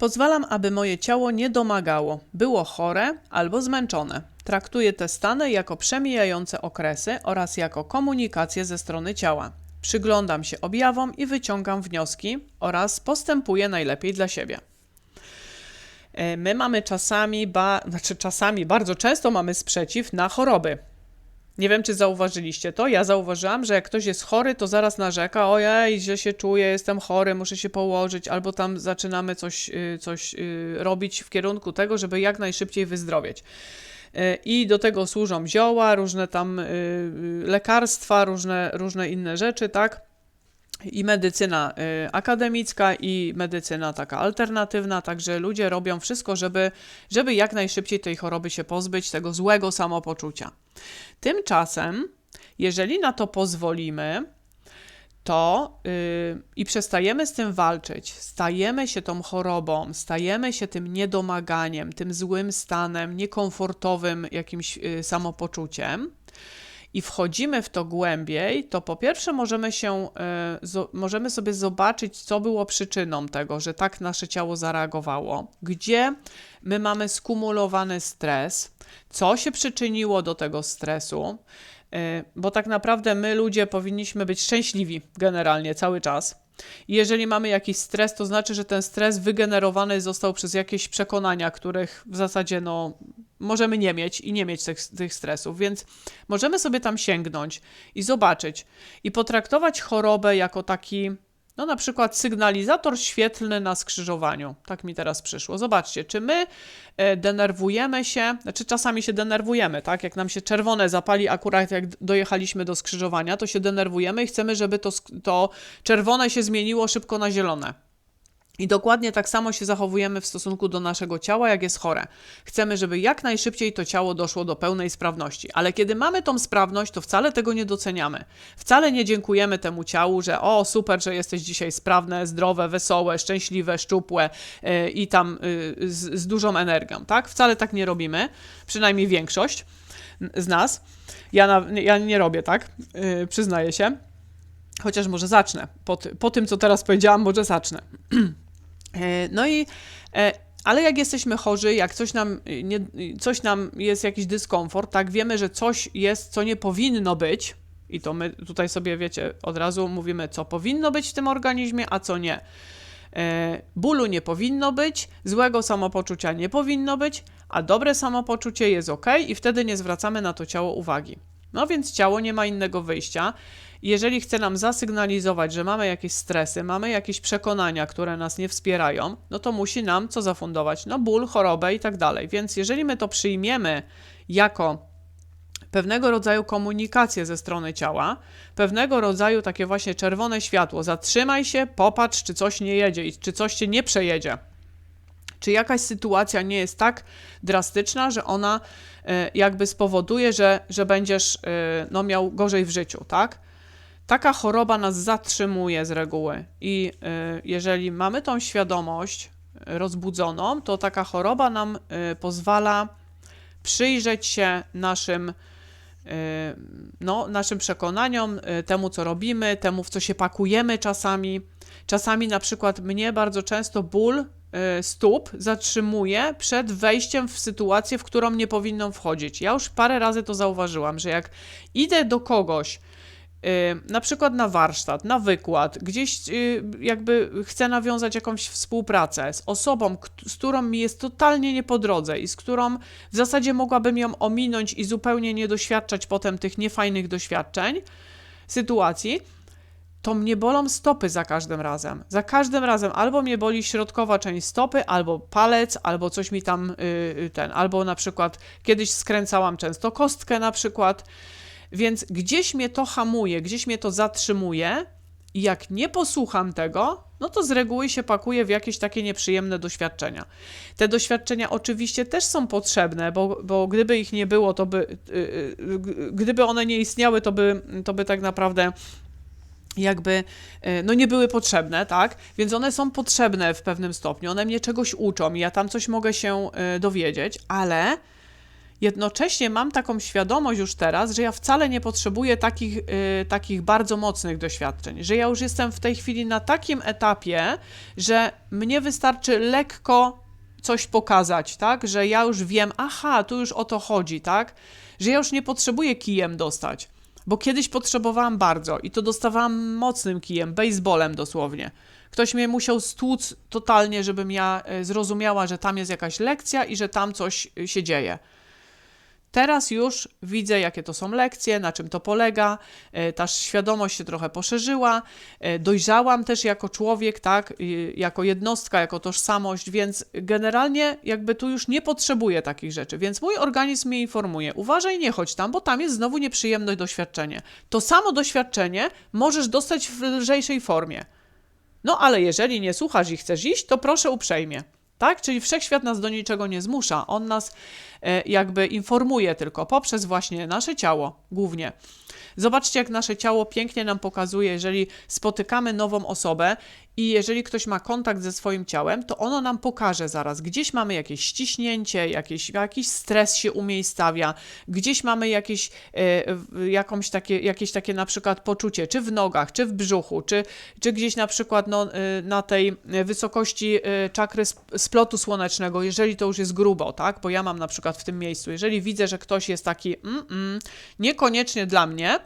Pozwalam, aby moje ciało nie domagało, było chore albo zmęczone. Traktuję te stany jako przemijające okresy oraz jako komunikację ze strony ciała. Przyglądam się objawom i wyciągam wnioski oraz postępuję najlepiej dla siebie. E, My mamy czasami, ba, znaczy czasami, bardzo często mamy sprzeciw na choroby. Nie wiem, czy zauważyliście to. Ja zauważyłam, że jak ktoś jest chory, to zaraz narzeka, ojej, źle się czuję, jestem chory, muszę się położyć, albo tam zaczynamy coś, y, coś y, robić w kierunku tego, żeby jak najszybciej wyzdrowieć. Y, I do tego służą zioła, różne tam lekarstwa, różne, różne inne rzeczy, tak? I medycyna y, akademicka, i medycyna taka alternatywna, także ludzie robią wszystko, żeby, żeby jak najszybciej tej choroby się pozbyć, tego złego samopoczucia. Tymczasem, jeżeli na to pozwolimy, to yy, i przestajemy z tym walczyć, stajemy się tą chorobą, stajemy się tym niedomaganiem, tym złym stanem, niekomfortowym jakimś yy, samopoczuciem, i wchodzimy w to głębiej, to po pierwsze możemy się, zo, możemy sobie zobaczyć, co było przyczyną tego, że tak nasze ciało zareagowało, gdzie my mamy skumulowany stres, co się przyczyniło do tego stresu, y, bo tak naprawdę my ludzie powinniśmy być szczęśliwi generalnie cały czas. Jeżeli mamy jakiś stres, to znaczy, że ten stres wygenerowany został przez jakieś przekonania, których w zasadzie no, możemy nie mieć i nie mieć tych, tych stresów, więc możemy sobie tam sięgnąć i zobaczyć i potraktować chorobę jako taki, no na przykład sygnalizator świetlny na skrzyżowaniu. Tak mi teraz przyszło. Zobaczcie, czy my e, denerwujemy się, znaczy czasami się denerwujemy, tak? Jak nam się czerwone zapali akurat jak dojechaliśmy do skrzyżowania, to się denerwujemy i chcemy, żeby to, to czerwone się zmieniło szybko na zielone. I dokładnie tak samo się zachowujemy w stosunku do naszego ciała, jak jest chore. Chcemy, żeby jak najszybciej to ciało doszło do pełnej sprawności. Ale kiedy mamy tą sprawność, to wcale tego nie doceniamy. Wcale nie dziękujemy temu ciału, że o super, że jesteś dzisiaj sprawne, zdrowe, wesołe, szczęśliwe, szczupłe yy, i tam yy, z, z dużą energią, tak? Wcale tak nie robimy, przynajmniej większość z nas. Ja, na, ja nie robię tak, yy, przyznaję się. Chociaż może zacznę. Po, po tym, co teraz powiedziałam, może zacznę. E, no i, e, ale jak jesteśmy chorzy, jak coś nam, nie, coś nam jest jakiś dyskomfort, tak, wiemy, że coś jest, co nie powinno być, i to my tutaj sobie, wiecie, od razu mówimy, co powinno być w tym organizmie, a co nie. E, bólu nie powinno być, złego samopoczucia nie powinno być, a dobre samopoczucie jest ok, i wtedy nie zwracamy na to ciało uwagi. No więc ciało nie ma innego wyjścia. Jeżeli chce nam zasygnalizować, że mamy jakieś stresy, mamy jakieś przekonania, które nas nie wspierają, no to musi nam co zafundować? No ból, chorobę i tak dalej. Więc jeżeli my to przyjmiemy jako pewnego rodzaju komunikację ze strony ciała, pewnego rodzaju takie właśnie czerwone światło, zatrzymaj się, popatrz, czy coś nie jedzie i czy coś cię nie przejedzie. Czy jakaś sytuacja nie jest tak drastyczna, że ona y, jakby spowoduje, że, że będziesz y, no, miał gorzej w życiu, tak? Taka choroba nas zatrzymuje z reguły i y, jeżeli mamy tą świadomość rozbudzoną, to taka choroba nam y, pozwala przyjrzeć się naszym, y, no, naszym przekonaniom, temu co robimy, temu w co się pakujemy czasami. Czasami na przykład mnie bardzo często ból stóp zatrzymuje przed wejściem w sytuację, w którą nie powinną wchodzić. Ja już parę razy to zauważyłam, że jak idę do kogoś, na przykład na warsztat, na wykład, gdzieś y, jakby chcę nawiązać jakąś współpracę z osobą, z którą mi jest totalnie nie po drodze i z którą w zasadzie mogłabym ją ominąć i zupełnie nie doświadczać potem tych niefajnych doświadczeń, sytuacji, to mnie bolą stopy za każdym razem. Za każdym razem albo mnie boli środkowa część stopy, albo palec, albo coś mi tam yy, ten, albo na przykład kiedyś skręcałam często kostkę na przykład. Więc gdzieś mnie to hamuje, gdzieś mnie to zatrzymuje, i jak nie posłucham tego, no to z reguły się pakuje w jakieś takie nieprzyjemne doświadczenia. Te doświadczenia oczywiście też są potrzebne, bo, bo gdyby ich nie było, to by, yy, gdyby one nie istniały, to by, to by tak naprawdę jakby no nie były potrzebne, tak? Więc one są potrzebne w pewnym stopniu, one mnie czegoś uczą i ja tam coś mogę się dowiedzieć, ale jednocześnie mam taką świadomość już teraz, że ja wcale nie potrzebuję takich, y, takich bardzo mocnych doświadczeń, że ja już jestem w tej chwili na takim etapie, że mnie wystarczy lekko coś pokazać, tak? Że ja już wiem, aha, tu już o to chodzi, tak? Że ja już nie potrzebuję kijem dostać, bo kiedyś potrzebowałam bardzo i to dostawałam mocnym kijem, baseballem dosłownie. Ktoś mnie musiał stłuc totalnie, żebym ja y, zrozumiała, że tam jest jakaś lekcja i że tam coś y, się dzieje. Teraz już widzę, jakie to są lekcje, na czym to polega. E, ta świadomość się trochę poszerzyła. E, dojrzałam też jako człowiek, tak, jako jednostka, jako tożsamość, więc generalnie jakby tu już nie potrzebuję takich rzeczy. Więc mój organizm mnie informuje: uważaj, nie chodź tam, bo tam jest znowu nieprzyjemne doświadczenie. To samo doświadczenie możesz dostać w lżejszej formie. No ale jeżeli nie słuchasz i chcesz iść, to proszę uprzejmie. Tak? Czyli wszechświat nas do niczego nie zmusza. On nas e, jakby informuje tylko poprzez właśnie nasze ciało głównie. Zobaczcie, jak nasze ciało pięknie nam pokazuje, jeżeli spotykamy nową osobę i jeżeli ktoś ma kontakt ze swoim ciałem, to ono nam pokaże zaraz, gdzieś mamy jakieś ściśnięcie, jakieś, jakiś stres się umiejscawia, gdzieś mamy jakieś, e, jakąś takie, jakieś takie na przykład poczucie, czy w nogach, czy w brzuchu, czy, czy gdzieś na przykład no, e, na tej wysokości e, czakry splotu słonecznego, jeżeli to już jest grubo, tak? Bo ja mam na przykład w tym miejscu, jeżeli widzę, że ktoś jest taki mm, mm, niekoniecznie dla mnie,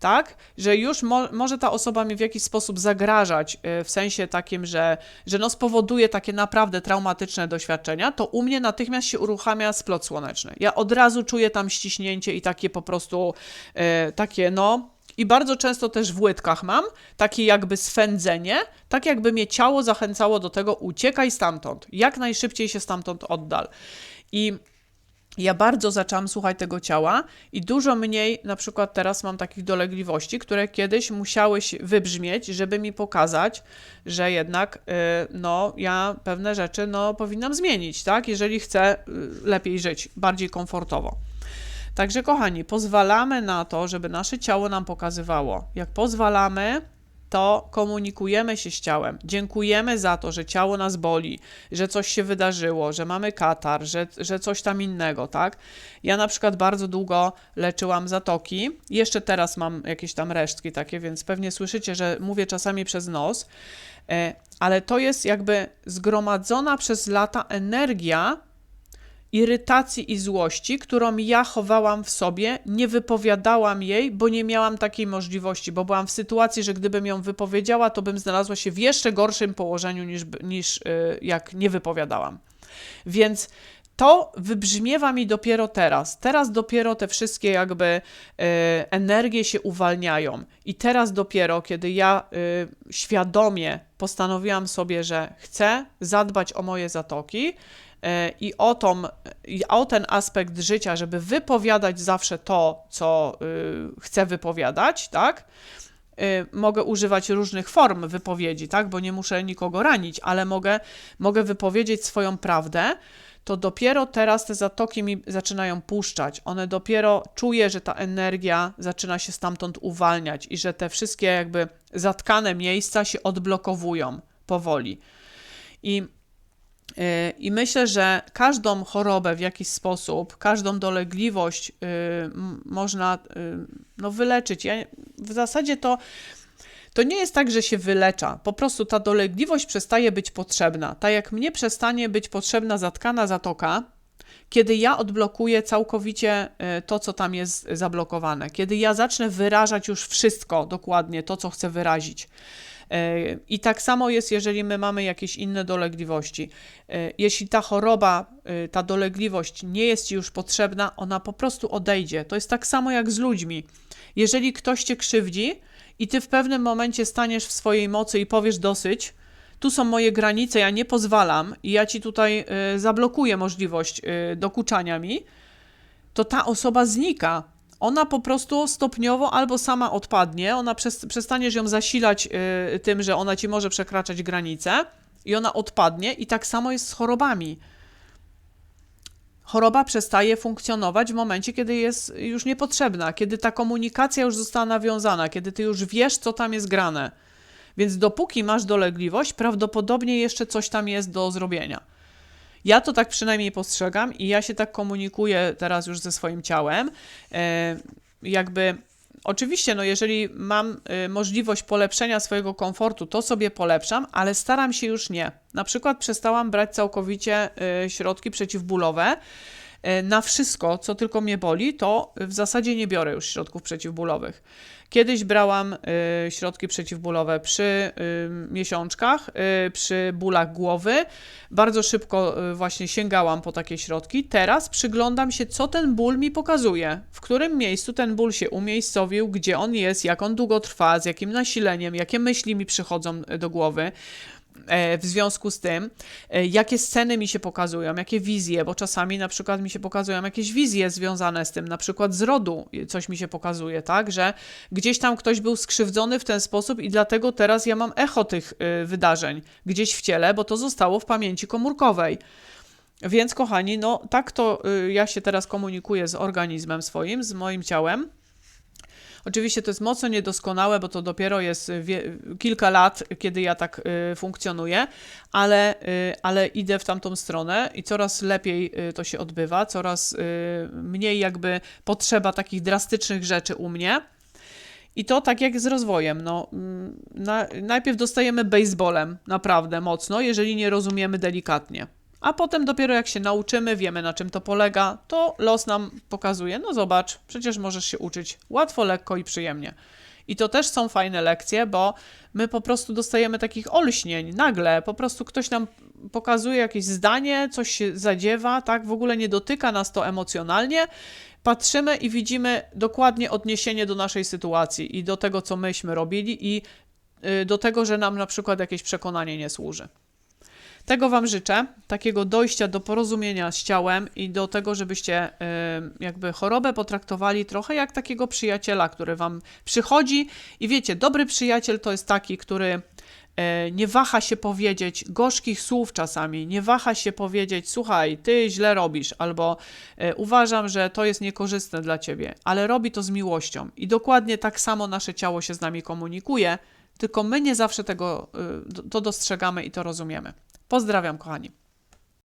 tak? Że już mo może ta osoba mi w jakiś sposób zagrażać, yy, w sensie takim, że, że no spowoduje takie naprawdę traumatyczne doświadczenia, to u mnie natychmiast się uruchamia splot słoneczny. Ja od razu czuję tam ściśnięcie i takie po prostu, yy, takie no, i bardzo często też w łydkach mam takie jakby swędzenie, tak jakby mnie ciało zachęcało do tego, uciekaj stamtąd, jak najszybciej się stamtąd oddal. I ja bardzo zaczęłam słuchać tego ciała i dużo mniej na przykład teraz mam takich dolegliwości, które kiedyś musiały wybrzmieć, żeby mi pokazać, że jednak y, no, ja pewne rzeczy no, powinnam zmienić, tak? Jeżeli chcę y, lepiej żyć, bardziej komfortowo. Także kochani, pozwalamy na to, żeby nasze ciało nam pokazywało. Jak pozwalamy, to komunikujemy się z ciałem. Dziękujemy za to, że ciało nas boli, że coś się wydarzyło, że mamy katar, że, że coś tam innego, tak? Ja na przykład bardzo długo leczyłam zatoki. Jeszcze teraz mam jakieś tam resztki takie, więc pewnie słyszycie, że mówię czasami przez nos, e, ale to jest jakby zgromadzona przez lata energia irytacji i złości, którą ja chowałam w sobie, nie wypowiadałam jej, bo nie miałam takiej możliwości, bo byłam w sytuacji, że gdybym ją wypowiedziała, to bym znalazła się w jeszcze gorszym położeniu niż, niż yy, jak nie wypowiadałam. Więc to wybrzmiewa mi dopiero teraz. Teraz dopiero te wszystkie jakby y, energie się uwalniają. I teraz dopiero, kiedy ja y, świadomie postanowiłam sobie, że chcę zadbać o moje zatoki, i o, tą, i o ten aspekt życia, żeby wypowiadać zawsze to, co y, chcę wypowiadać, tak? Y, mogę używać różnych form wypowiedzi, tak? Bo nie muszę nikogo ranić, ale mogę, mogę wypowiedzieć swoją prawdę. To dopiero teraz te zatoki mi zaczynają puszczać. One dopiero czuję, że ta energia zaczyna się stamtąd uwalniać i że te wszystkie jakby zatkane miejsca się odblokowują powoli. I I myślę, że każdą chorobę w jakiś sposób, każdą dolegliwość y, można y, no, wyleczyć. Ja, w zasadzie to, to nie jest tak, że się wylecza. Po prostu ta dolegliwość przestaje być potrzebna. Tak jak mnie przestanie być potrzebna zatkana zatoka, kiedy ja odblokuję całkowicie to, co tam jest zablokowane, kiedy ja zacznę wyrażać już wszystko dokładnie, to, co chcę wyrazić. I tak samo jest, jeżeli my mamy jakieś inne dolegliwości. E, jeśli ta choroba, e, ta dolegliwość nie jest ci już potrzebna, ona po prostu odejdzie. To jest tak samo jak z ludźmi. Jeżeli ktoś cię krzywdzi i ty w pewnym momencie staniesz w swojej mocy i powiesz dosyć, tu są moje granice, ja nie pozwalam i ja ci tutaj e, zablokuję możliwość dokuczania mi, to ta osoba znika ona po prostu stopniowo albo sama odpadnie, ona przestaniesz ją zasilać y, tym, że ona ci może przekraczać granice i ona odpadnie i tak samo jest z chorobami. Choroba przestaje funkcjonować w momencie, kiedy jest już niepotrzebna, kiedy ta komunikacja już została nawiązana, kiedy ty już wiesz, co tam jest grane. Więc dopóki masz dolegliwość, prawdopodobnie jeszcze coś tam jest do zrobienia. Ja to tak przynajmniej postrzegam i ja się tak komunikuję teraz już ze swoim ciałem. E, jakby Oczywiście, no jeżeli mam y, możliwość polepszenia swojego komfortu, to sobie polepszam, ale staram się już nie. Na przykład przestałam brać całkowicie y, środki przeciwbólowe. Y, na wszystko, co tylko mnie boli, to w zasadzie nie biorę już środków przeciwbólowych. Kiedyś brałam y, środki przeciwbólowe przy y, miesiączkach, przy bólach głowy. Bardzo szybko właśnie sięgałam po takie środki. Teraz przyglądam się, co ten ból mi pokazuje, w którym miejscu ten ból się umiejscowił, gdzie on jest, jak on długo trwa, z jakim nasileniem, jakie myśli mi przychodzą do głowy. E, w związku z tym, e, jakie sceny mi się pokazują, jakie wizje, bo czasami na przykład mi się pokazują jakieś wizje związane z tym, na przykład z rodu coś mi się pokazuje, tak, że gdzieś tam ktoś był skrzywdzony w ten sposób i dlatego teraz ja mam echo tych y, wydarzeń gdzieś w ciele, bo to zostało w pamięci komórkowej. Więc kochani, no tak to ja się teraz komunikuję z organizmem swoim, z moim ciałem. Oczywiście to jest mocno niedoskonałe, bo to dopiero jest wie, kilka lat, kiedy ja tak y, funkcjonuję, ale, y, ale idę w tamtą stronę i coraz lepiej y, to się odbywa, coraz y, mniej jakby potrzeba takich drastycznych rzeczy u mnie. I to tak jak z rozwojem. No, mm, na, najpierw dostajemy baseballem naprawdę mocno, jeżeli nie rozumiemy delikatnie. A potem dopiero jak się nauczymy, wiemy na czym to polega, to los nam pokazuje, no zobacz, przecież możesz się uczyć łatwo, lekko i przyjemnie. I to też są fajne lekcje, bo my po prostu dostajemy takich olśnień nagle, po prostu ktoś nam pokazuje jakieś zdanie, coś się zadziewa, tak, w ogóle nie dotyka nas to emocjonalnie. Patrzymy i widzimy dokładnie odniesienie do naszej sytuacji i do tego, co myśmy robili i y, do tego, że nam na przykład jakieś przekonanie nie służy. Tego Wam życzę, takiego dojścia do porozumienia z ciałem i do tego, żebyście y, jakby chorobę potraktowali trochę jak takiego przyjaciela, który Wam przychodzi i wiecie, dobry przyjaciel to jest taki, który y, nie waha się powiedzieć gorzkich słów czasami, nie waha się powiedzieć, słuchaj, ty źle robisz, albo y, uważam, że to jest niekorzystne dla ciebie, ale robi to z miłością. I dokładnie tak samo nasze ciało się z nami komunikuje, tylko my nie zawsze tego to dostrzegamy i to rozumiemy. Pozdrawiam, kochani.